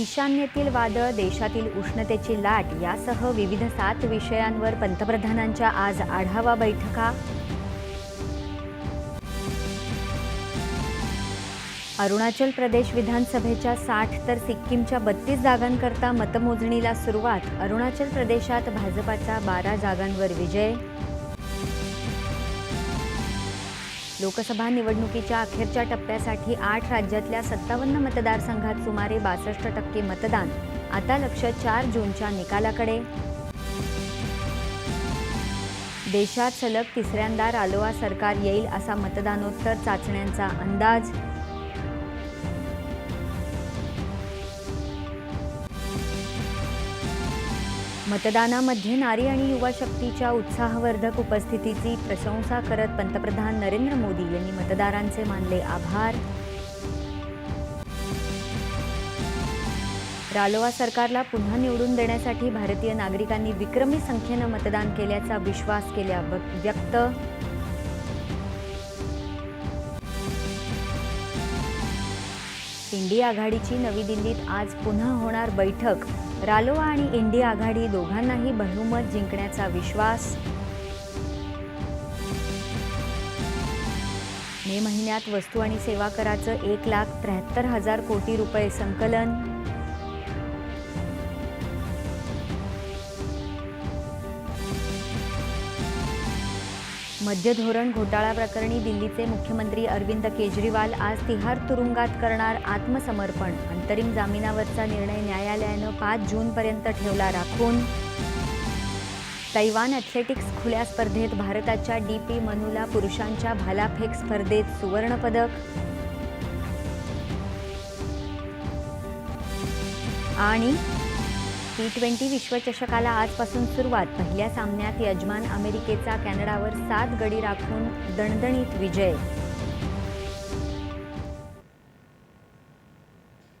ईशान्येतील वादळ देशातील उष्णतेची लाट यासह विविध सात विषयांवर पंतप्रधानांच्या आज आढावा बैठका. अरुणाचल प्रदेश विधानसभेच्या साठ तर सिक्कीमच्या बत्तीस जागांकरता मतमोजणीला सुरुवात अरुणाचल प्रदेशात भाजपाचा बारा जागांवर विजय. लोकसभा निवडणुकीच्या अखेरच्या टप्प्यासाठी आठ राज्यातल्या सत्तावन्न मतदारसंघात सुमारे बासष्ट टक्के मतदान. आता लक्ष चार जूनच्या निकालाकडे. देशात सलग तिसऱ्यांदा रालोआ सरकार येईल असा मतदानोत्तर चाचण्यांचा अंदाज. मतदानामध्ये नारी आणि युवा शक्तीच्या उत्साहवर्धक उपस्थितीची प्रशंसा करत पंतप्रधान नरेंद्र मोदी यांनी मतदारांचे मानले आभार. रालोआ सरकारला पुन्हा निवडून देण्यासाठी भारतीय नागरिकांनी विक्रमी संख्येनं मतदान केल्याचा विश्वास केल्या व्यक्त. इंडी आघाडीची नवी दिल्लीत आज पुन्हा होणार बैठक. रालोआ आणि इंडी आघाडी दोघांनाही बहुमत जिंकण्याचा विश्वास. मे महिन्यात वस्तू आणि सेवा कराचं एक लाख त्र्याहत्तर हजार कोटी रुपये संकलन. मध्य धोरण घोटाळा प्रकरणी दिल्लीचे मुख्यमंत्री अरविंद केजरीवाल आज तिहार तुरुंगात करणार आत्मसमर्पण. अंतरिम जामिनावरचा निर्णय न्यायालयानं पाच जूनपर्यंत ठेवला राखून. तैवान ॲथलेटिक्स खुल्या स्पर्धेत भारताच्या डी पी मनुला पुरुषांच्या भालाफेक स्पर्धेत सुवर्णपदक. आणि टी ट्वेंटी विश्वचषकाला आजपासून सुरुवात. पहिल्या सामन्यात यजमान अमेरिकेचा कॅनडावर सात गडी राखून दणदणीत विजय.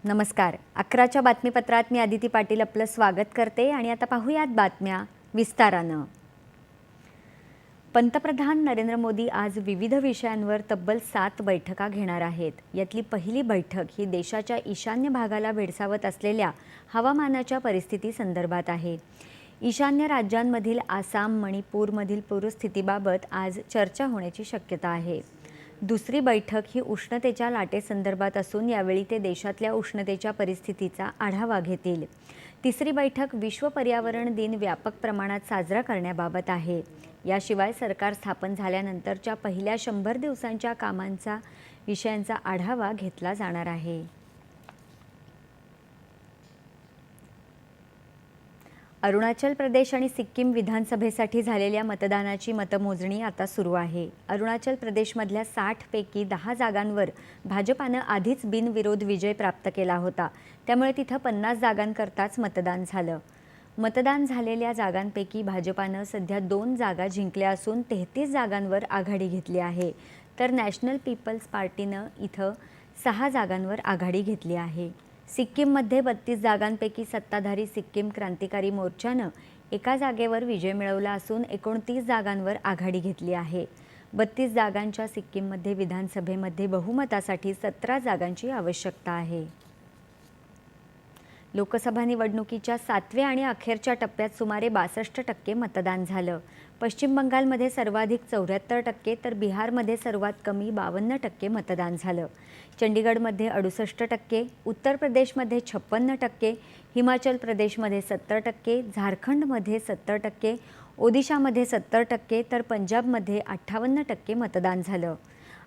नमस्कार. अकराच्या बातमीपत्रात मी आदिती पाटील आपलं स्वागत करते आणि आता पाहूयात बातम्या विस्तारानं. पंतप्रधान नरेंद्र मोदी आज विविध विषयांवर तब्बल सात बैठका घेणार आहेत. यातली पहिली बैठक ही देशाच्या ईशान्य भागाला भेडसावत असलेल्या हवामानाच्या परिस्थिती संदर्भात आहे. ईशान्य राज्यांमधील आसाम मणिपूरमधील पूरस्थितीबाबत आज चर्चा होण्याची शक्यता आहे. दुसरी बैठक ही उष्णतेच्या लाटेसंदर्भात असून यावेळी ते देशातल्या उष्णतेच्या परिस्थितीचा आढावा घेतील. तिसरी बैठक विश्व पर्यावरण दिन व्यापक प्रमाणात साजरा करण्याबाबत आहे. याशिवाय सरकार स्थापन झाल्यानंतरच्या पहिल्या शंभर दिवसांच्या कामांचा विषयांचा आढावा घेतला जाणार आहे. अरुणाचल प्रदेश आणि सिक्कीम विधानसभेसाठी झालेल्या मतदानाची मतमोजणी आता सुरू आहे. अरुणाचल प्रदेशमधल्या साठपैकी दहा जागांवर भाजपानं आधीच बिनविरोध विजय प्राप्त केला होता. त्यामुळे तिथं पन्नास जागांकरताच मतदान झालं. मतदान झालेल्या जागांपैकी भाजपानं सध्या दोन जागा जिंकल्या असून तेहतीस जागांवर आघाडी घेतली आहे. तर नॅशनल पीपल्स पार्टीनं इथं सहा जागांवर आघाडी घेतली आहे. सिक्कीममध्ये बत्तीस जागांपैकी सत्ताधारी सिक्कीम क्रांतिकारी मोर्चानं एका जागेवर विजय मिळवला असून एकोणतीस जागांवर आघाडी घेतली आहे. बत्तीस जागांच्या सिक्कीममध्ये विधानसभेमध्ये बहुमतासाठी सतरा जागांची आवश्यकता आहे. लोकसभा निवडणुकीच्या सातव्या आणि अखेरच्या टप्प्यात सुमारे बासष्ट टक्के मतदान झालं. पश्चिम बंगालमध्ये सर्वाधिक चौऱ्याहत्तर टक्के तर बिहारमध्ये सर्वात कमी बावन्न टक्के मतदान झालं. चंडीगडमध्ये अडुसष्ट टक्के उत्तर प्रदेशमध्ये छप्पन्न टक्के हिमाचल प्रदेशमध्ये सत्तर टक्के झारखंडमध्ये सत्तर टक्के ओदिशामध्ये सत्तर टक्के तर पंजाबमध्ये अठ्ठावन्न टक्के मतदान झालं.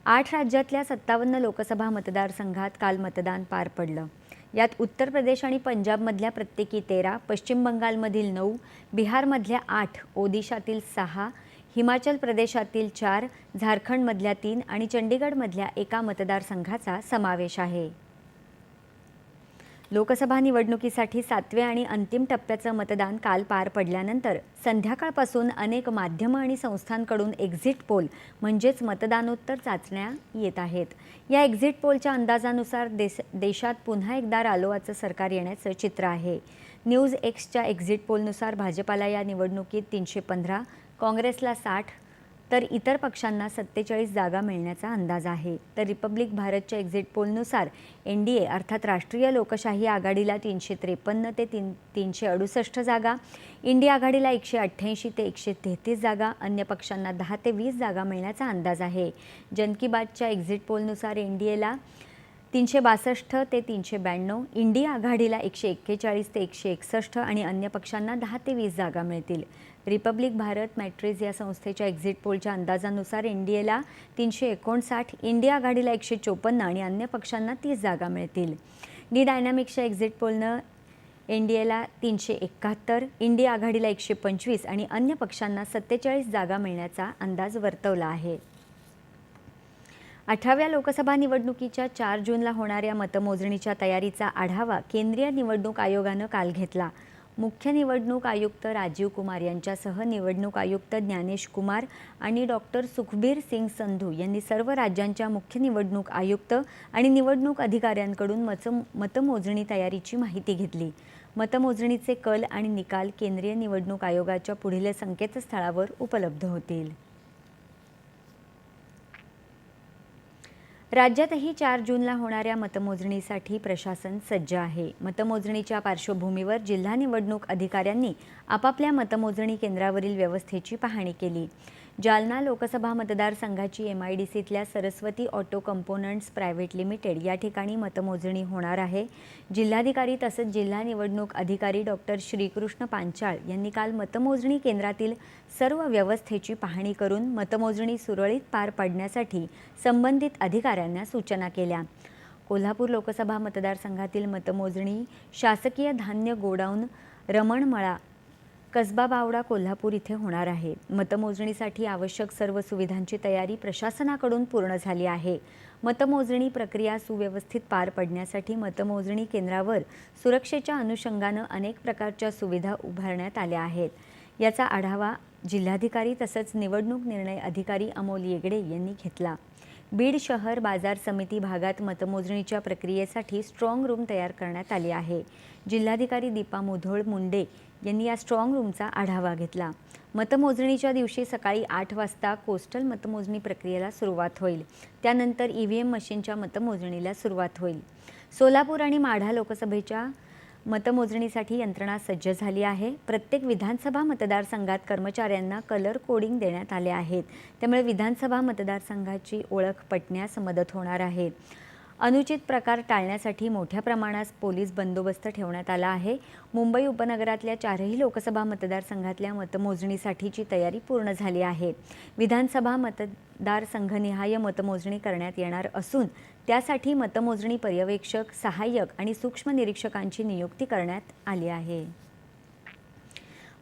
आठ राज्यातल्या सत्तावन्न लोकसभा मतदारसंघात काल मतदान पार पडलं. यात उत्तर प्रदेश आणि पंजाबमधल्या प्रत्येकी तेरा पश्चिम बंगालमधील नऊ बिहारमधल्या आठ ओदिशातील सहा हिमाचल प्रदेशातील चार झारखंडमधल्या तीन आणि चंडीगडमधल्या एका मतदारसंघाचा समावेश आहे. लोकसभा निवडणुकीसाठी सातव्या आणि अंतिम टप्प्याचं मतदान काल पार पडल्यानंतर संध्याकाळपासून अनेक माध्यमं आणि संस्थांकडून एक्झिट पोल म्हणजेच मतदानोत्तर चाचण्या येत आहेत. या एक्झिट पोलच्या अंदाजानुसार देश देशात पुन्हा एकदा रालोआचं सरकार येण्याचं चित्र आहे. न्यूज एक्सच्या एक्झिट पोलनुसार भाजपाला या निवडणुकीत तीनशे पंधरा काँग्रेसला साठ तर इतर पक्षांना सत्तेचाळीस जागा मिळण्याचा अंदाज आहे. तर रिपब्लिक भारतच्या एक्झिट पोलनुसार एन डी ए अर्थात राष्ट्रीय लोकशाही आघाडीला तीनशे त्रेपन्न ते तीन तीनशे अडुसष्ट जागा इंडिया आघाडीला एकशे अठ्ठ्याऐंशी ते एकशे तेहतीस जागा अन्य पक्षांना दहा ते वीस जागा मिळण्याचा अंदाज आहे. जन की बातच्या एक्झिट पोलनुसार एन डी एला तीनशे बासष्ट ते तीनशे ब्याण्णव इंडिया आघाडीला एकशे एक्केचाळीस ते एकशे एकसष्ट आणि अन्य पक्षांना दहा ते वीस जागा मिळतील. रिपब्लिक भारत मॅट्रिज या संस्थेच्या एक्झिट पोलच्या अंदाजानुसार एन डी एला तीनशे एकोणसाठ इंडिया आघाडीला एकशे चोपन्न आणि अन्य पक्षांना तीस जागा मिळतील. डी डायनामिक्सच्या एक्झिट पोलनं एन डी एला तीनशे एकाहत्तर इंडिया आघाडीला एकशे पंचवीस आणि अन्य पक्षांना सत्तेचाळीस जागा मिळण्याचा अंदाज वर्तवला आहे. अठराव्या लोकसभा निवडणुकीच्या चार जूनला होणाऱ्या मतमोजणीच्या तयारीचा आढावा केंद्रीय निवडणूक आयोगानं काल घेतला. मुख्य निवडणूक आयुक्त राजीव कुमार यांच्यासह निवडणूक आयुक्त ज्ञानेश कुमार आणि डॉक्टर सुखबीर सिंग संधू यांनी सर्व राज्यांच्या मुख्य निवडणूक आयुक्त आणि निवडणूक अधिकाऱ्यांकडून मच मतमोजणी तयारीची माहिती घेतली. मतमोजणीचे कल आणि निकाल केंद्रीय निवडणूक आयोगाच्या पुढील संकेतस्थळावर उपलब्ध होतील. राज्यातही चार जूनला होणाऱ्या मतमोजणीसाठी प्रशासन सज्ज आहे. मतमोजणीच्या पार्श्वभूमीवर जिल्हा निवडणूक अधिकाऱ्यांनी आपापल्या मतमोजणी केंद्रावरील व्यवस्थेची पाहणी केली. जालना लोकसभा मतदारसंघाची M I D सीतल्या Saraswati auto components private limited या ठिकाणी मतमोजणी होणार आहे. जिल्हाधिकारी तसंच जिल्हा निवडणूक अधिकारी डॉक्टर श्रीकृष्ण पांचाळ यांनी काल मतमोजणी केंद्रातील सर्व व्यवस्थेची पाहणी करून मतमोजणी सुरळीत पार पाडण्यासाठी संबंधित अधिकाऱ्यांना सूचना केल्या. कोल्हापूर लोकसभा मतदारसंघातील मतमोजणी शासकीय धान्य गोडाऊन रमणमळा कसबा बावडा कोल्हापूर इथे होणार आहे. मतमोजणीसाठी आवश्यक सर्व सुविधांची तयारी प्रशासनाकडून पूर्ण झाली आहे. मतमोजणी प्रक्रिया सुव्यवस्थित पार पडण्यासाठी मतमोजणी केंद्रावर सुरक्षेच्या अनुषंगानं अनेक प्रकारच्या सुविधा उभारण्यात आल्या आहेत. याचा आढावा जिल्हाधिकारी तसंच निवडणूक निर्णय अधिकारी अमोल येगडे यांनी घेतला. बीड शहर बाजार समिती भागात मतमोजणीच्या प्रक्रियेसाठी स्ट्रॉंग रूम तयार करण्यात आली आहे. जिल्हाधिकारी दीपा मुधोळ मुंडे यांनी या स्ट्रॉंग रूमचा आढावा घेतला. मतमोजणीच्या दिवशी सकाळी आठ वाजता कोस्टल मतमोजणी प्रक्रियेला सुरुवात होईल. त्यानंतर ई व्ही एम मशीनच्या मतमोजणीला सुरुवात होईल. सोलापूर आणि माढा लोकसभेच्या मतमोजणीसाठी यंत्रणा सज्ज झाली आहे. प्रत्येक विधानसभा मतदारसंघात कर्मचाऱ्यांना कलर कोडिंग देण्यात आले आहेत. त्यामुळे विधानसभा मतदारसंघाची ओळख पटण्यास मदत होणार आहे. अनुचित प्रकार टाळण्यासाठी मोठ्या प्रमाणात पोलीस बंदोबस्त ठेवण्यात आला आहे. मुंबई उपनगरातल्या चारही लोकसभा मतदारसंघातल्या मतमोजणीसाठीची तयारी पूर्ण झाली आहे. विधानसभा मतदारसंघनिहाय मतमोजणी करण्यात येणार असून त्यासाठी मतमोजणी पर्यवेक्षक सहाय्यक आणि सूक्ष्म निरीक्षकांची नियुक्ती करण्यात आली आहे.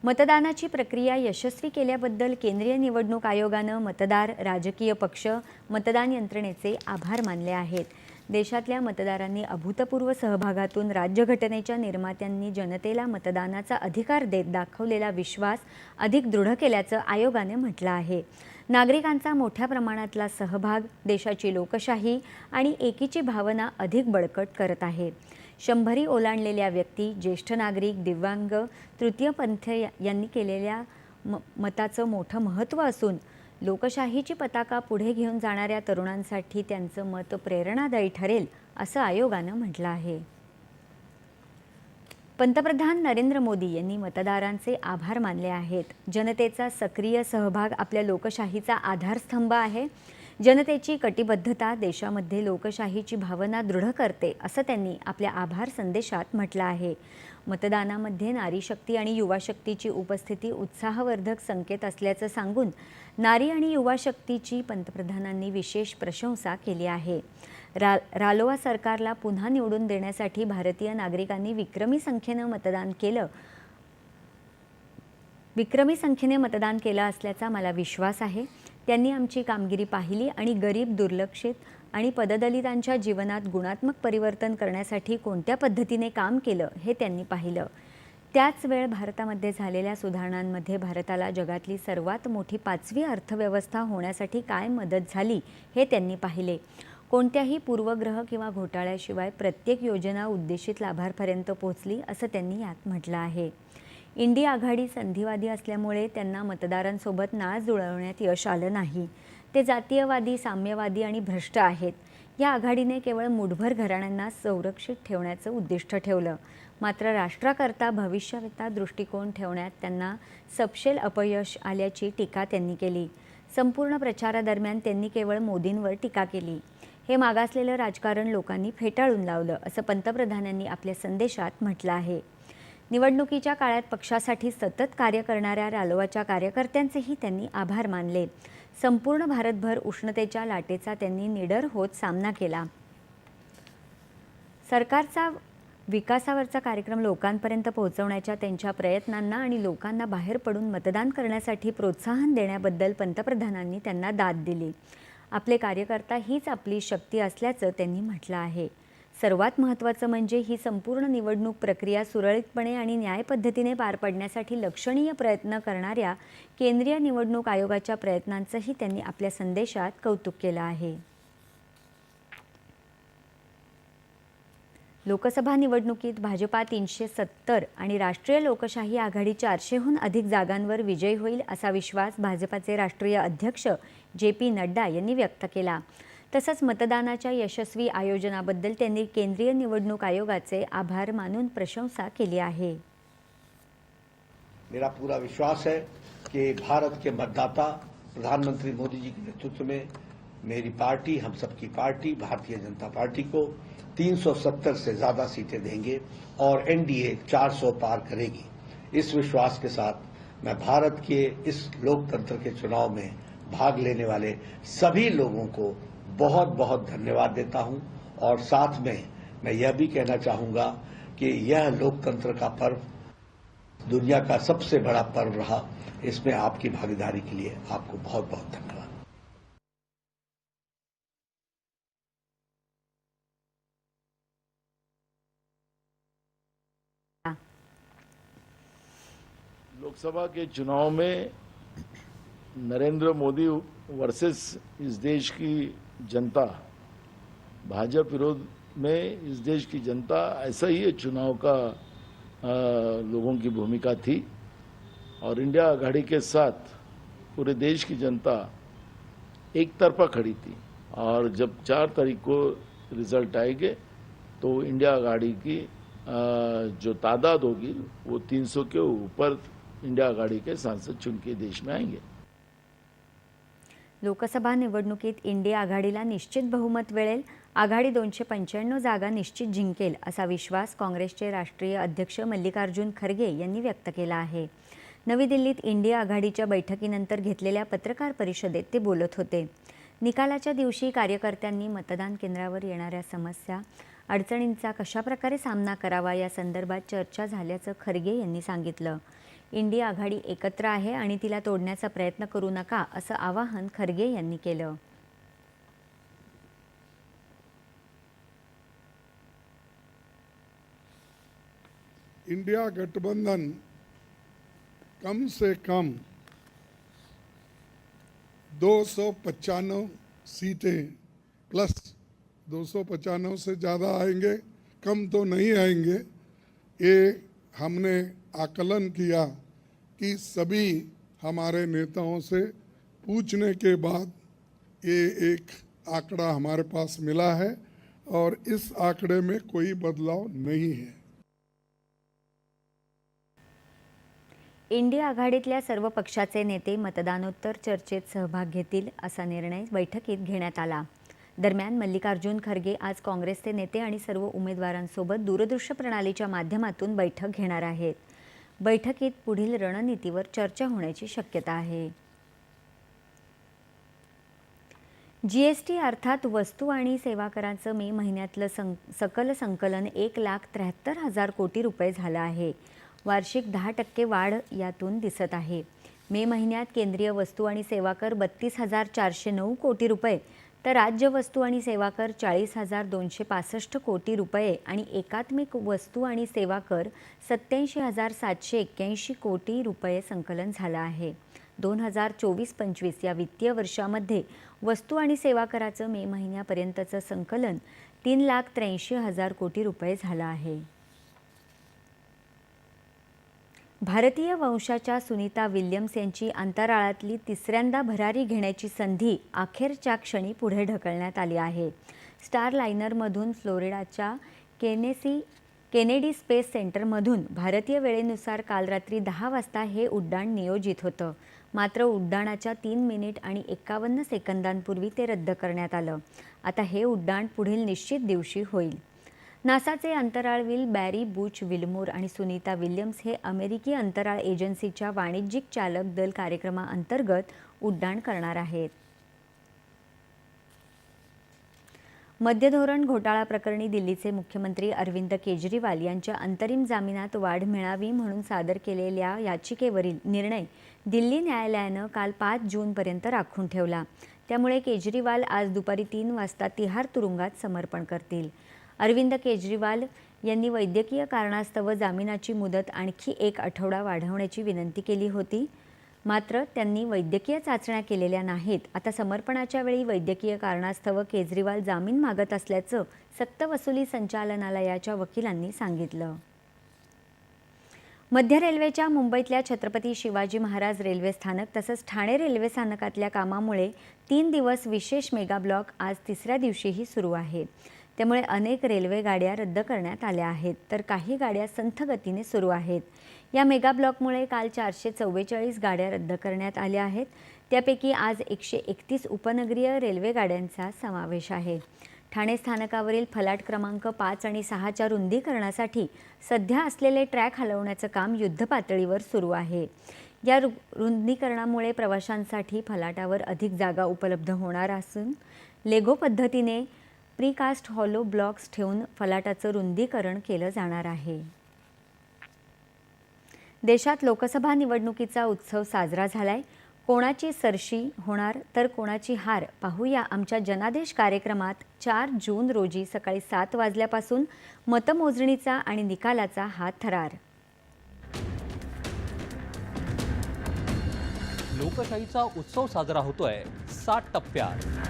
मतदानाची प्रक्रिया यशस्वी केल्याबद्दल केंद्रीय निवडणूक आयोगानं मतदार राजकीय पक्ष मतदान यंत्रणेचे आभार मानले आहेत. देशातल्या मतदारांनी अभूतपूर्व सहभागातून राज्यघटनेच्या निर्मात्यांनी जनतेला मतदानाचा अधिकार देत दाखवलेला विश्वास अधिक दृढ केल्याचं आयोगाने म्हटलं आहे. नागरिकांचा मोठ्या प्रमाणातला सहभाग देशाची लोकशाही आणि एकीची भावना अधिक बळकट करत आहे. शंभरी ओलांडलेल्या व्यक्ती ज्येष्ठ नागरिक दिव्यांग तृतीयपंथ यांनी केलेल्या म मताचं मोठं महत्त्व असून लोकशाहीची पताका पुढे घेऊन जाणाऱ्या तरुणांसाठी त्यांचं मत प्रेरणादायी ठरेल असं आयोगानं म्हटलं आहे. पंतप्रधान नरेंद्र मोदी यांनी मतदारांचे आभार मानले आहेत. जनतेचा सक्रिय सहभाग आपल्या लोकशाहीचा आधारस्तंभ आहे. जनतेची कटिबद्धता देशामध्ये लोकशाहीची भावना दृढ करते असं त्यांनी आपल्या आभार संदेशात म्हटलं आहे. मतदानामध्ये नारी शक्ती आणि युवा शक्तीची उपस्थिती उत्साहवर्धक संकेत असल्याचं सांगून नारी आणि युवा शक्तीची पंतप्रधानांनी विशेष प्रशंसा केली आहे. रा रालोआ सरकारला पुन्हा निवडून देण्यासाठी भारतीय नागरिकांनी विक्रमी संख्येनं मतदान केलं. विक्रमी संख्येने मतदान केलं असल्याचा मला विश्वास आहे. त्यांनी आमची कामगिरी पाहिली आणि गरीब दुर्लक्षित आणि पददलितांच्या जीवनात गुणात्मक परिवर्तन करण्यासाठी कोणत्या पद्धतीने काम केलं हे त्यांनी पाहिलं. त्याच वेळ भारतामध्ये झालेल्या सुधारणांमध्ये भारताला जगातली सर्वात मोठी पाचवी अर्थव्यवस्था होण्यासाठी काय मदत झाली हे त्यांनी पाहिले. कोणत्याही पूर्वग्रह किंवा घोटाळ्याशिवाय प्रत्येक योजना उद्देशित लाभार्थ्यापर्यंत पोहोचली असं त्यांनी यात म्हटलं आहे. इंडी आघाडी संधिवादी असल्यामुळे त्यांना मतदारांसोबत नाळ जुळवण्यात यश आलं नाही. ते जातीयवादी साम्यवादी आणि भ्रष्ट आहेत. या आघाडीने केवळ मुठभर घराण्यांना संरक्षित ठेवण्याचं उद्दिष्ट ठेवलं. मात्र राष्ट्राकरता भविष्याकरता दृष्टिकोन ठेवण्यात त्यांना सपशेल अपयश आल्याची टीका त्यांनी केली. संपूर्ण प्रचारादरम्यान त्यांनी केवळ मोदींवर टीका केली. हे मागासलेलं राजकारण लोकांनी फेटाळून लावलं असं पंतप्रधानांनी आपल्या संदेशात म्हटलं आहे. निवडणुकीच्या काळात पक्षासाठी सतत कार्य करणाऱ्या रालोआच्या कार्यकर्त्यांचेही त्यांनी आभार मानले. संपूर्ण भारतभर उष्णतेच्या लाटेचा त्यांनी निडर होत सामना केला. सरकारचा विकासावरचा कार्यक्रम लोकांपर्यंत पोहोचवण्याच्या त्यांच्या प्रयत्नांना आणि लोकांना बाहेर पडून मतदान करण्यासाठी प्रोत्साहन देण्याबद्दल पंतप्रधानांनी त्यांना दाद दिली. आपले कार्यकर्ता हीच आपली शक्ती असल्याचं त्यांनी म्हटलं आहे. सर्वात महत्त्वाचं म्हणजे ही संपूर्ण निवडणूक प्रक्रिया सुरळीतपणे आणि न्याय पद्धतीने पार पडण्यासाठी लक्षणीय प्रयत्न करणाऱ्या केंद्रीय निवडणूक आयोगाच्या प्रयत्नांचंही त्यांनी आपल्या संदेशात कौतुक केलं आहे. लोकसभा निवडणुकीत भाजपा तीनशे सत्तर आणि राष्ट्रीय लोकशाही आघाडी चारशेहून अधिक जागांवर विजयी होईल असा विश्वास भाजपाचे राष्ट्रीय अध्यक्ष जे पी नड्डा यांनी व्यक्त केला. तसंच मतदानाच्या यशस्वी आयोजनाबद्दल त्यांनी केंद्रीय निवडणूक आयोगाचे आभार मानून प्रशंसा केली आहे. मेरा पूरा विश्वास है कि भारत के मतदाता प्रधानमंत्री मोदी जी के नेतृत्व में मेरी पार्टी, हम सबकी पार्टी, भारतीय जनता पार्टी को 370 से ज़्यादा सीटें देंगे और एनडीए 400 पार करेगी। इस विश्वास के साथ मैं भारत के इस लोकतंत्र के चुनाव में भाग लेने वाले सभी लोगों को बहुत बहुत धन्यवाद देता हूँ। और साथ में मैं यह भी कहना चाहूँगा कि यह लोकतंत्र का पर्व दुनिया का सबसे बड़ा पर्व रहा। इसमें आपकी भागीदारी के लिए आपको बहुत बहुत धन्यवाद। लोकसभा के चुनाव में नरेंद्र मोदी वर्सेस इस देश की जनता भाजपा विरोध में इस देश की जनता ऐसा ही चुनाव का आ, लोगों की भूमिका थी। और इंडिया आघाड़ी के साथ पूरे देश की जनता एक तरफा खड़ी थी। और जब चार तारीख को रिज़ल्ट आएँगे तो इंडिया आघाड़ी की आ, जो तादाद होगी वो 300 के ऊपर इंडिया आघाड़ी के सांसद चुन के देश में आएँगे। लोकसभा निवडणुकीत इंडिया आघाडीला निश्चित बहुमत मिळेल आघाडी दोनशे पंच्याण्णव जागा निश्चित जिंकेल असा विश्वास काँग्रेसचे राष्ट्रीय अध्यक्ष मल्लिकार्जुन खरगे यांनी व्यक्त केला आहे. नवी दिल्लीत इंडिया आघाडीच्या बैठकीनंतर घेतलेल्या पत्रकार परिषदेत ते बोलत होते. निकालाच्या दिवशी कार्यकर्त्यांनी मतदान केंद्रावर येणाऱ्या समस्या अडचणींचा कशाप्रकारे सामना करावा या संदर्भात चर्चा झाल्याचं खरगे यांनी सांगितलं. इंडिया आघाडी एकत्र आहे आणि तिला तोडण्याचा प्रयत्न करू नका असं आवाहन खरगे यांनी केलं. इंडिया गठबंधन कम से कम दो सौ पचानवे सीटें प्लस दो सौ पचानवे से ज़्यादा आएंगे कम तो नहीं आएंगे। ये हमने आकलन किया कि सभी हमारे नेताओं से पूछने के बाद ये एक आंकड़ा हमारे पास मिला है और इस आंकड़े में कोई बदलाव नहीं है। इंडिया आघाडीतल्या सर्व पक्षाचे नेते मतदानोत्तर चर्चेत सहभाग घेतील असा निर्णय बैठकीत घेण्यात आला. दरम्यान मल्लिकार्जुन खरगे आज काँग्रेसचे नेते आणि सर्व उमेदवारांसोबत दूरदृश्य प्रणालीच्या माध्यमातून बैठक घेणार आहेत. बैठकीत पुढील रणनीतीवर चर्चा होण्याची शक्यता आहे. जी एस टी अर्थात वस्तू आणि सेवा कराचं मे महिन्यातलं सं सकल संकलन एक लाख त्र्याहत्तर हजार कोटी रुपये झालं आहे. वार्षिक दहा टक्के वाढ यातून दिसत आहे. मे महिन्यात केंद्रीय वस्तू आणि सेवा कर बत्तीस हजार चारशे नऊ कोटी रुपये तर राज्य वस्तू आणि सेवा कर चाळीस हजार दोनशे पासष्ट कोटी रुपये आणि एकात्मिक वस्तू आणि सेवा कर सत्याऐंशी हजार सातशे एक्क्याऐंशी कोटी रुपये संकलन झालं आहे. दोन हजार चोवीस पंचवीस या वित्तीय वर्षामध्ये वस्तू आणि सेवा कराचं मे महिन्यापर्यंतचं संकलन तीन लाख त्र्याऐंशी हजार कोटी रुपये झालं आहे. भारतीय वंशाच्या सुनीता विल्यम्स यांची अंतराळातली तिसऱ्यांदा भरारी घेण्याची संधी अखेरच्या क्षणी पुढे ढकलण्यात आली आहे. स्टार लायनरमधून फ्लोरिडाच्या केनेसी केनेडी स्पेस सेंटरमधून भारतीय वेळेनुसार काल रात्री दहा वाजता हे उड्डाण नियोजित होतं. मात्र उड्डाणाच्या तीन मिनिट आणि एकावन्न सेकंदांपूर्वी ते रद्द करण्यात आलं. आता हे उड्डाण पुढील निश्चित दिवशी होईल. नासाचे अंतराळवीर बॅरी बुच विल्मोर आणि सुनीता विल्यम्स हे अमेरिकी अंतराळ एजन्सीच्या वाणिज्यिक चालक दल कार्यक्रमाअंतर्गत उड्डाण करणार आहेत. मध्यधोरण घोटाळा प्रकरणी दिल्लीचे मुख्यमंत्री अरविंद केजरीवाल यांच्या अंतरिम जामिनात वाढ मिळावी म्हणून सादर केलेल्या याचिकेवरील निर्णय दिल्ली न्यायालयानं काल पाच जूनपर्यंत राखून ठेवला. त्यामुळे केजरीवाल आज दुपारी तीन वाजता तिहार तुरुंगात समर्पण करतील. अरविंद केजरीवाल यांनी वैद्यकीय कारणास्तव जामिनाची मुदत आणखी एक आठवडा वाढवण्याची विनंती केली होती. मात्र त्यांनी वैद्यकीय चाचण्या केलेल्या नाहीत. आता समर्पणाच्या वेळी वैद्यकीय कारणास्तव केजरीवाल जामीन मागत असल्याचं सक्तवसुली संचालनालयाच्या वकिलांनी सांगितलं. मध्य रेल्वेच्या मुंबईतल्या छत्रपती शिवाजी महाराज रेल्वे स्थानक तसंच ठाणे रेल्वे स्थानकातल्या कामामुळे तीन दिवस विशेष मेगा ब्लॉक आज तिसऱ्या दिवशीही सुरू आहे. त्यामुळे अनेक रेल्वे गाड्या रद्द करण्यात आल्या आहेत. तर काही गाड्या संथ गतीने सुरू आहेत. या मेगा ब्लॉकमुळे काल चारशे चव्वेचाळीस गाड्या रद्द करण्यात आल्या आहेत. त्यापैकी आज एकशे एकतीस उपनगरीय रेल्वे गाड्यांचा समावेश आहे. ठाणे स्थानकावरील फलाट क्रमांक पाच आणि सहाच्या रुंदीकरणासाठी सध्या असलेले ट्रॅक हलवण्याचं काम युद्धपातळीवर सुरू आहे. या रु रुंदीकरणामुळे प्रवाशांसाठी फलाटावर अधिक जागा उपलब्ध होणार असून लेगो पद्धतीने प्रीकास्ट हॉलो ब्लॉक्स ठेवून फलाटाचं रुंदीकरण केलं जाणार आहे. देशात लोकसभा निवडणुकीचा उत्सव साजरा झालाय. कोणाची सरशी होणार तर कोणाची हार पाहूया आमच्या जनादेश कार्यक्रमात चार जून रोजी सकाळी सात वाजल्यापासून मतमोजणीचा आणि निकालाचा हा थरार. लोकशाहीचा उत्सव साजरा होतोय. सात टप्प्यात.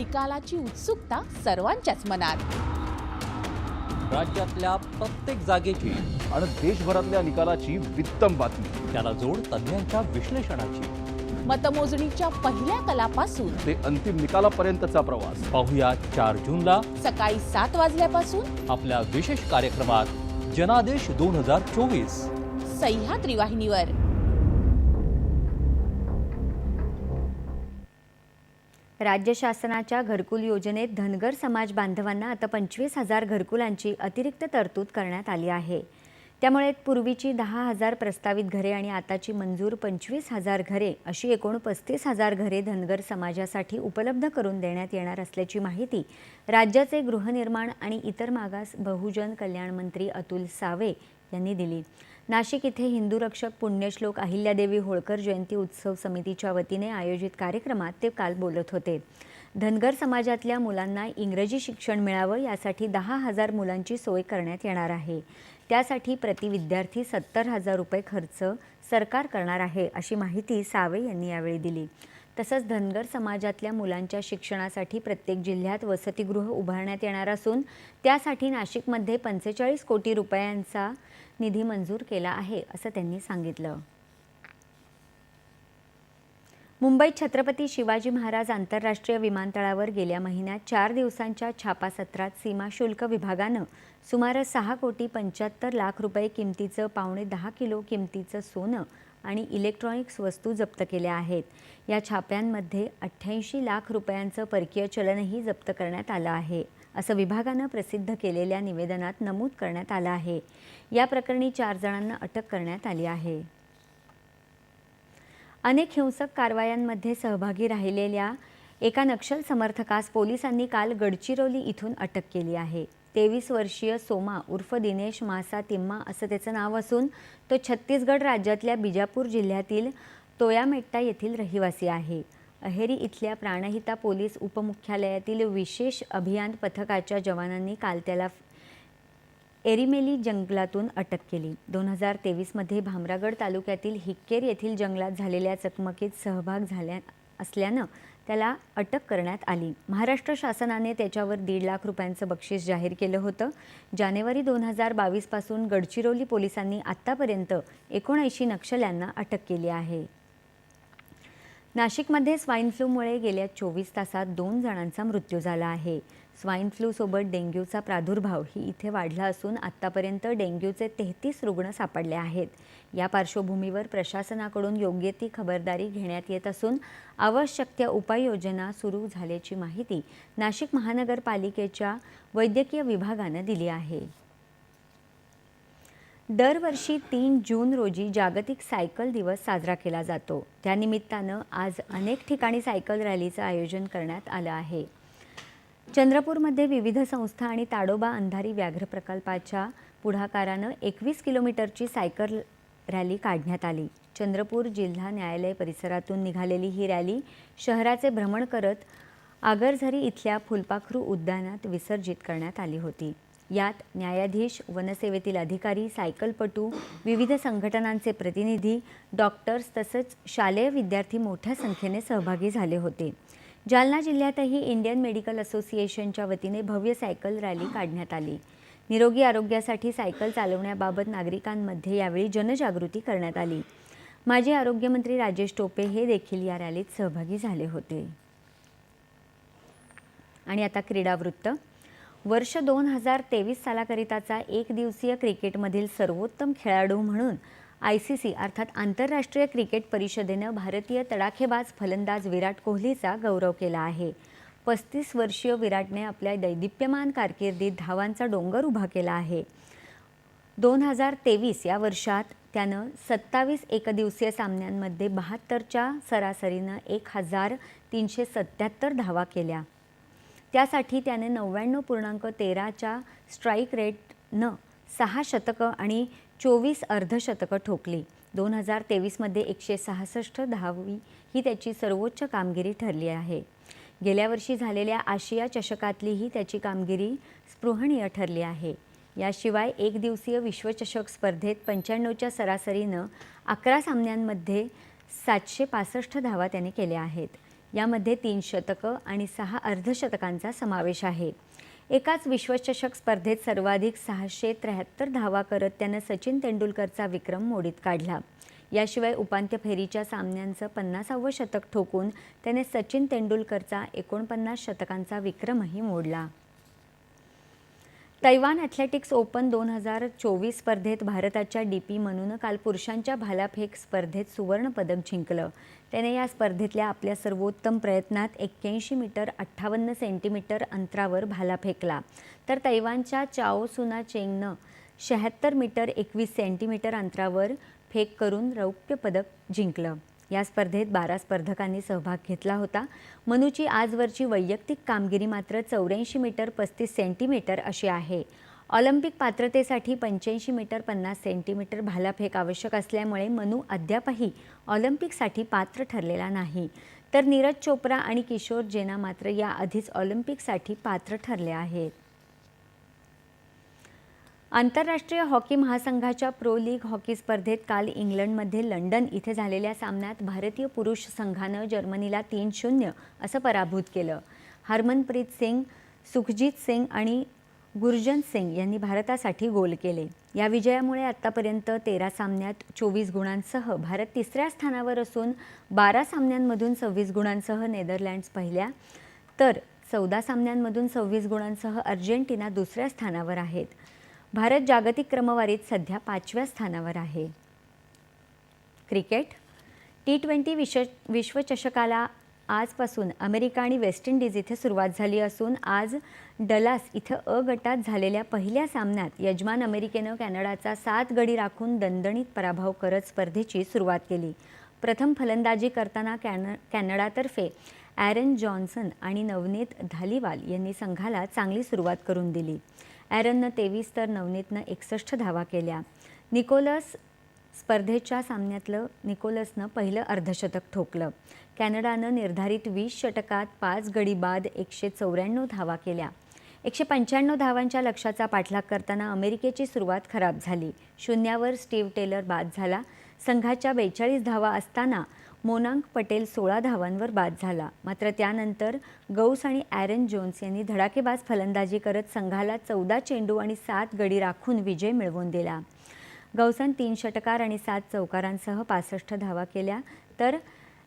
निकालाची उत्सुकता सर्वांच्याच मनात. राज्यातल्या प्रत्येक जागेची आणि देशभरातल्या निकालाची वित्तम बातमी. त्याला जोड तज्ज्ञांच्या विश्लेषणाची. मतमोजणीच्या पहिल्या कलापासून. ते अंतिम निकालापर्यंतचा प्रवास. पाहुया चार जूनला. सकाळी सात वाजल्यापासून. आपल्या विशेष कार्यक्रमात जनादेश दोन हजार चोवीस. सह्याद्री वाहिनीवर. राज्य शासनाच्या घरकुल योजनेत धनगर समाज बांधवांना आता पंचवीस हजार घरकुलांची अतिरिक्त तरतूद करण्यात आली आहे. त्यामुळे पूर्वीची दहा हजार प्रस्तावित घरे आणि आताची मंजूर पंचवीस हजार घरे अशी एकूण पस्तीस हजार घरे धनगर समाजासाठी उपलब्ध करून देण्यात येणार असल्याची माहिती राज्याचे गृहनिर्माण आणि इतर मागास बहुजन कल्याण मंत्री अतुल सावे यांनी दिली. नाशिक इथे हिंदू रक्षक पुण्यश्लोक अहिल्यादेवी होळकर जयंती उत्सव समितीच्या वतीने आयोजित कार्यक्रमात ते काल बोलत होते. धनगर समाजातल्या मुलांना इंग्रजी शिक्षण मिळावं यासाठी दहा हजार मुलांची सोय करण्यात येणार आहे. त्यासाठी प्रति विद्यार्थी सत्तर हजार रुपये खर्च सरकार करणार आहे अशी माहिती सावे यांनी यावेळी दिली. तसंच धनगर समाजातल्या मुलांच्या शिक्षणासाठी प्रत्येक जिल्ह्यात वसतिगृह उभारण्यात येणार असून त्यासाठी नाशिकमध्ये पंचेचाळीस कोटी रुपयांचा निधी मंजूर केला आहे असं त्यांनी सांगितलं. मुंबईत छत्रपती शिवाजी महाराज आंतरराष्ट्रीय विमानतळावर गेल्या महिन्यात चार दिवसांच्या छापासत्रात सीमाशुल्क विभागानं सुमारे सहा कोटी पंच्याहत्तर लाख रुपये किमतीचं पावणे दहा किलो किमतीचं सोनं आणि इलेक्ट्रॉनिक्स वस्तू जप्त केल्या आहेत. या छाप्यांमध्ये अठ्ठ्याऐंशी लाख रुपयांचं परकीय चलनही जप्त करण्यात आलं आहे. असं विभागानं प्रसिद्ध केलेल्या निवेदनात नमूद करण्यात आलं आहे. या प्रकरणी चार जणांना अटक करण्यात आली आहे. अनेक हिंसक कारवायांमध्ये सहभागी राहिलेल्या एका नक्षल समर्थकास पोलिसांनी काल गडचिरोली इथून अटक केली आहे. तेवीस वर्षीय सोमा उर्फ दिनेश मासा तिम्मा असं त्याचं नाव असून तो छत्तीसगड राज्यातल्या बिजापूर जिल्ह्यातील तोयामेट्टा येथील रहिवासी आहे. अहेरी इथल्या प्राणहिता पोलीस उपमुख्यालयातील विशेष अभियान पथकाच्या जवानांनी काल त्याला एरिमेली जंगलातून अटक केली. दोन हजार तेवीसमध्ये भामरागड तालुक्यातील हिक्केर येथील जंगलात झालेल्या चकमकीत सहभाग झाल्या असल्यानं त्याला अटक करण्यात आली. महाराष्ट्र शासनाने त्याच्यावर दीड लाख रुपयांचं बक्षीस जाहीर केलं होतं. जानेवारी दोन हजार बावीसपासून गडचिरोली पोलिसांनी आत्तापर्यंत एकोणऐंशी नक्षल्यांना अटक केली आहे. नाशिकमध्ये स्वाईन फ्लूमुळे गेल्या चोवीस तासात दोन जणांचा मृत्यू झाला आहे. स्वाईन फ्लूसोबत डेंग्यूचा प्रादुर्भाव ही इथे वाढला असून आत्तापर्यंत डेंग्यूचे तेहतीस रुग्ण सापडले आहेत. या पार्श्वभूमीवर प्रशासनाकडून योग्य ती खबरदारी घेण्यात येत असून आवश्यक त्या उपाययोजना सुरू झाल्याची माहिती नाशिक महानगरपालिकेच्या वैद्यकीय विभागानं दिली आहे. दरवर्षी तीन जून रोजी जागतिक सायकल दिवस साजरा केला जातो. त्यानिमित्तानं आज अनेक ठिकाणी सायकल रॅलीचं आयोजन करण्यात आलं आहे. चंद्रपूरमध्ये विविध संस्था आणि ताडोबा अंधारी व्याघ्र प्रकल्पाच्या पुढाकारानं एकवीस किलोमीटरची सायकल रॅली काढण्यात आली. चंद्रपूर जिल्हा न्यायालय परिसरातून निघालेली ही रॅली शहराचे भ्रमण करत आगरझरी इथल्या फुलपाखरू उद्यानात विसर्जित करण्यात आली होती. यात न्यायाधीश वनसेवेतील अधिकारी सायकलपटू विविध संघटनांचे प्रतिनिधी डॉक्टर्स तसंच शालेय विद्यार्थी मोठ्या संख्येने सहभागी झाले होते. जालना जिल्ह्यातही इंडियन मेडिकल असोसिएशनच्या वतीने भव्य सायकल रॅली काढण्यात आली. निरोगी आरोग्यासाठी सायकल चालवण्याबाबत नागरिकांमध्ये यावेळी जनजागृती करण्यात आली. माजी आरोग्यमंत्री राजेश टोपे हे देखील या रॅलीत सहभागी झाले होते. आणि आता क्रीडावृत्त. वर्ष दोन हजार तेवीस सालाकरिताचा एक दिवसीय क्रिकेटमधील सर्वोत्तम खेळाडू म्हणून आय सी सी अर्थात आंतरराष्ट्रीय क्रिकेट परिषदेनं भारतीय तडाखेबाज फलंदाज विराट कोहलीचा गौरव केला आहे. पस्तीस वर्षीय विराटने आपल्या दैदिप्यमान कारकिर्दीत धावांचा डोंगर उभा केला आहे. दोन हजार तेवीस या वर्षात त्यानं सत्तावीस एकदिवसीय सामन्यांमध्ये बहात्तरच्या सरासरीनं एक हजार तीनशे सत्त्याहत्तर धावा केल्या. त्यासाठी त्याने नव्याण्णव पूर्णांक तेराच्या स्ट्राईक रेटनं सहा शतकं आणि चोवीस अर्धशतकं ठोकली. दोन हजार तेवीसमध्ये एकशे सहासष्ट धावी ही त्याची सर्वोच्च कामगिरी ठरली आहे. गेल्या वर्षी झालेल्या आशिया चषकातलीही त्याची कामगिरी स्पृहणीय ठरली आहे. याशिवाय एक दिवसीय विश्वचषक स्पर्धेत पंच्याण्णवच्या सरासरीनं अकरा सामन्यांमध्ये सातशे पासष्ट धावा त्याने केल्या आहेत. यामध्ये तीन शतकं आणि सहा अर्धशतकांचा समावेश आहे. एकाच विश्वचषक स्पर्धेत सर्वाधिक सहाशे त्र्याहत्तर धावा करत त्यानं सचिन तेंडुलकरचा विक्रम मोडीत काढला. याशिवाय उपांत्य फेरीच्या सामन्यांचं पन्नासावं शतक ठोकून त्याने सचिन तेंडुलकरचा एकोणपन्नास शतकांचा विक्रमही मोडला. तैवान ॲथलेटिक्स ओपन दोन हजार चोवीस स्पर्धेत भारताच्या डी पी मनूनं काल पुरुषांच्या भालाफेक स्पर्धेत सुवर्णपदक जिंकलं. त्याने या स्पर्धेतल्या आपल्या सर्वोत्तम प्रयत्नात एक्क्याऐंशी मीटर अठ्ठावन्न सेंटीमीटर अंतरावर भाला फेकला. तर तैवानच्या चाओ सुना चेंगनं शहात्तर मीटर एकवीस सेंटीमीटर अंतरावर फेक करून रौप्य पदक जिंकलं. या स्पर्धेत बारा स्पर्धकांनी सहभाग घेतला होता. मनूची आजवरची वैयक्तिक कामगिरी मात्र चौऱ्याऐंशी मीटर पस्तीस सेंटीमीटर अशी आहे. ऑलिम्पिक पात्रतेसाठी पंच्याऐंशी मीटर पन्नास सेंटीमीटर भालाफेक आवश्यक असल्यामुळे मनू अद्यापही ऑलिम्पिकसाठी पात्र ठरलेला नाही. तर नीरज चोप्रा आणि किशोर जेना मात्र याआधीच ऑलिम्पिकसाठी पात्र ठरले आहेत. आंतरराष्ट्रीय हॉकी महासंघाच्या प्रो लीग हॉकी स्पर्धेत काल इंग्लंडमध्ये लंडन इथे झालेल्या सामन्यात भारतीय पुरुष संघानं जर्मनीला तीन शून्य असं पराभूत केलं. हरमनप्रीत सिंग सुखजीत सिंग आणि गुरजन सिंग यांनी भारतासाठी गोल केले. या विजयामुळे आत्तापर्यंत तेरा सामन्यात चोवीस गुणांसह भारत तिसऱ्या स्थानावर असून बारा सामन्यांमधून सव्वीस गुणांसह नेदरलँड्स पहिल्या तर चौदा सामन्यांमधून सव्वीस गुणांसह अर्जेंटिना दुसऱ्या स्थानावर आहेत. भारत जागतिक क्रमवारीत सध्या पाचव्या स्थानावर आहे. क्रिकेट टी ट्वेंटी विश्व विश्वचषकाला आजपासून अमेरिका आणि वेस्ट इंडिज इथे सुरुवात झाली असून आज डलास इथं अ गटात झालेल्या पहिल्या सामन्यात यजमान अमेरिकेनं कॅनडाचा सात गडी राखून दणदणीत पराभव करत स्पर्धेची सुरुवात केली. प्रथम फलंदाजी करताना कॅन कॅनडातर्फे ॲरन जॉन्सन आणि नवनीत धालीवाल यांनी संघाला चांगली सुरुवात करून दिली. ॲरननं तेवीस तर नवनीतनं एकसष्ट धावा केल्या. निकोलस स्पर्धेच्या सामन्यातलं निकोलसनं पहिलं अर्धशतक ठोकलं. कॅनडानं निर्धारित वीस षटकात पाच गडी बाद एकशे चौऱ्याण्णव धावा केल्या. एकशे पंच्याण्णव धावांच्या लक्ष्याचा पाठलाग करताना अमेरिकेची सुरुवात खराब झाली. शून्यावर स्टीव्ह टेलर बाद झाला. संघाच्या बेचाळीस धावा असताना मोनांक पटेल सोळा धावांवर बाद झाला. मात्र त्यानंतर गौस आणि ॲरन जोन्स यांनी धडाकेबाज फलंदाजी करत संघाला चौदा चेंडू आणि सात गडी राखून विजय मिळवून दिला. गौसन तीन षटकार आणि सात चौकारांसह पासष्ट धावा केल्या. तर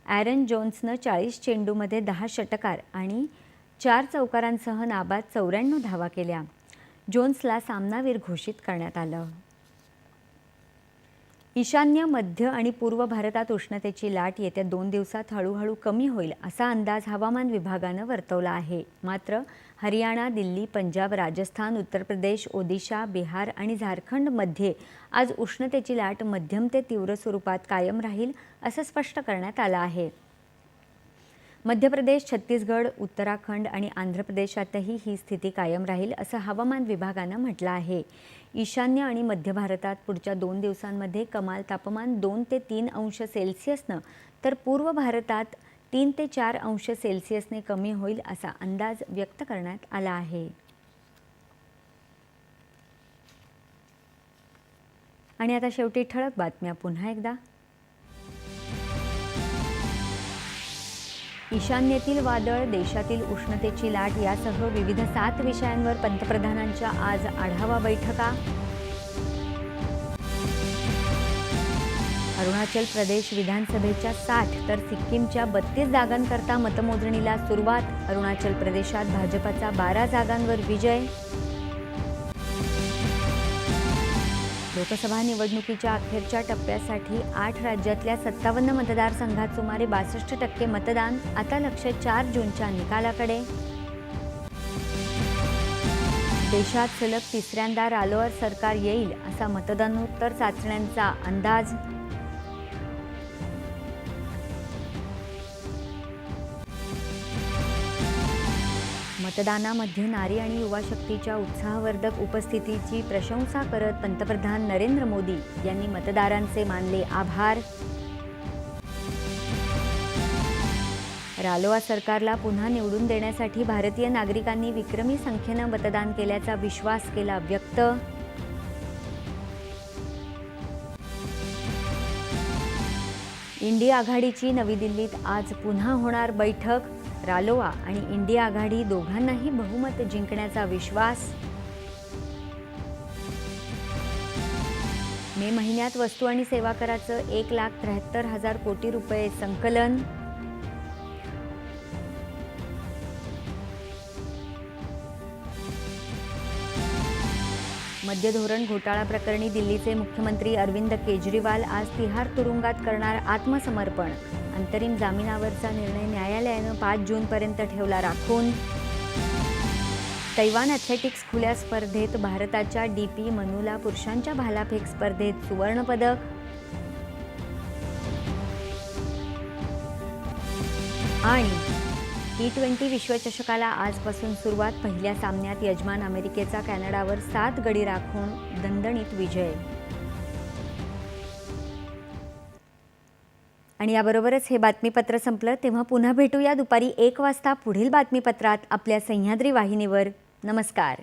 ॲरन जोन्सनं चाळीस चेंडूमध्ये दहा षटकार आणि चार चौकारांसह नाबाद चौऱ्याण्णव धावा केल्या. जोन्सला सामनावीर घोषित करण्यात आलं. ईशान्य मध्य आणि पूर्व भारतात उष्णतेची लाट येत्या दोन दिवसात हळूहळू कमी होईल असा अंदाज हवामान विभागानं वर्तवला आहे. मात्र हरियाणा दिल्ली पंजाब राजस्थान उत्तर प्रदेश ओदिशा बिहार आणि झारखंडमध्ये आज उष्णतेची लाट मध्यम ते तीव्र स्वरूपात कायम राहील असं स्पष्ट करण्यात आलं आहे. मध्य प्रदेश छत्तीसगड उत्तराखंड आणि आंध्र प्रदेशातही ही स्थिती कायम राहील असं हवामान विभागानं म्हटलं आहे. ईशान्य आणि मध्य भारतात पुढच्या दोन दिवसांमध्ये कमाल तापमान दोन ते तीन अंश सेल्सिअसनं तर पूर्व भारतात तीन ते चार अंश सेल्सिअसने कमी होईल असा अंदाज व्यक्त करण्यात आला आहे. आणि आता शेवटी ठळक बातम्या पुन्हा एकदा. ईशान्येतील वादळ देशातील उष्णतेची लाट यासह विविध सात विषयांवर पंतप्रधानांच्या आज आढावा बैठका. अरुणाचल प्रदेश विधानसभेच्या साठ तर सिक्कीमच्या बत्तीस जागांकरता मतमोजणीला सुरुवात. अरुणाचल प्रदेशात भाजपाचा बारा जागांवर विजय. लोकसभा निवडणुकीच्या अखेरच्या टप्प्यासाठी आठ राज्यातल्या सत्तावन्न मतदारसंघात सुमारे बासष्ट टक्के मतदान आता लक्ष चार जूनच्या निकालाकडे. देशात सलग तिसऱ्यांदा रालोआर सरकार येईल असा मतदानोत्तर चाचण्यांचा अंदाज मतदानामध्ये नारी आणि युवा शक्तीच्या उत्साहवर्धक उपस्थितीची प्रशंसा करत पंतप्रधान नरेंद्र मोदी यांनी मतदारांचे मानले आभार. रालोआ सरकारला पुन्हा निवडून देण्यासाठी भारतीय नागरिकांनी विक्रमी संख्येनं मतदान केल्याचा विश्वास केला व्यक्त. इंडिया आघाडीची नवी दिल्लीत आज पुन्हा होणार बैठक. रालोआ आणि इंडिया आघाडी दोघांनाही बहुमत जिंकण्याचा विश्वास. मे महिन्यात वस्तू आणि सेवा कराचं एक लाख त्र्याहत्तर हजार कोटी रुपये संकलन. मद्य धोरण घोटाळा प्रकरणी दिल्लीचे मुख्यमंत्री अरविंद केजरीवाल आज तिहार तुरुंगात करणार आत्मसमर्पण. अंतरिम जामिनावरचा निर्णय न्यायालयानं पाच जूनपर्यंत ठेवला राखून. तैवान ॲथलेटिक्स खुल्या स्पर्धेत भारताच्या डी पी मनूला पुरुषांच्या भालाफेक स्पर्धेत सुवर्णपदक. आणि टी ट्वेंटी विश्वचषकाला आजपासून सुरुवात पहिल्या सामन्यात यजमान अमेरिकेचा कॅनडावर सात गडी राखून दणदणीत विजय. आणि याबरोबरच हे बातमीपत्र संपलं तेव्हा पुन्हा भेटूया दुपारी एक वाजता पुढील बातमीपत्रात आपल्या सह्याद्री वाहिनीवर. नमस्कार.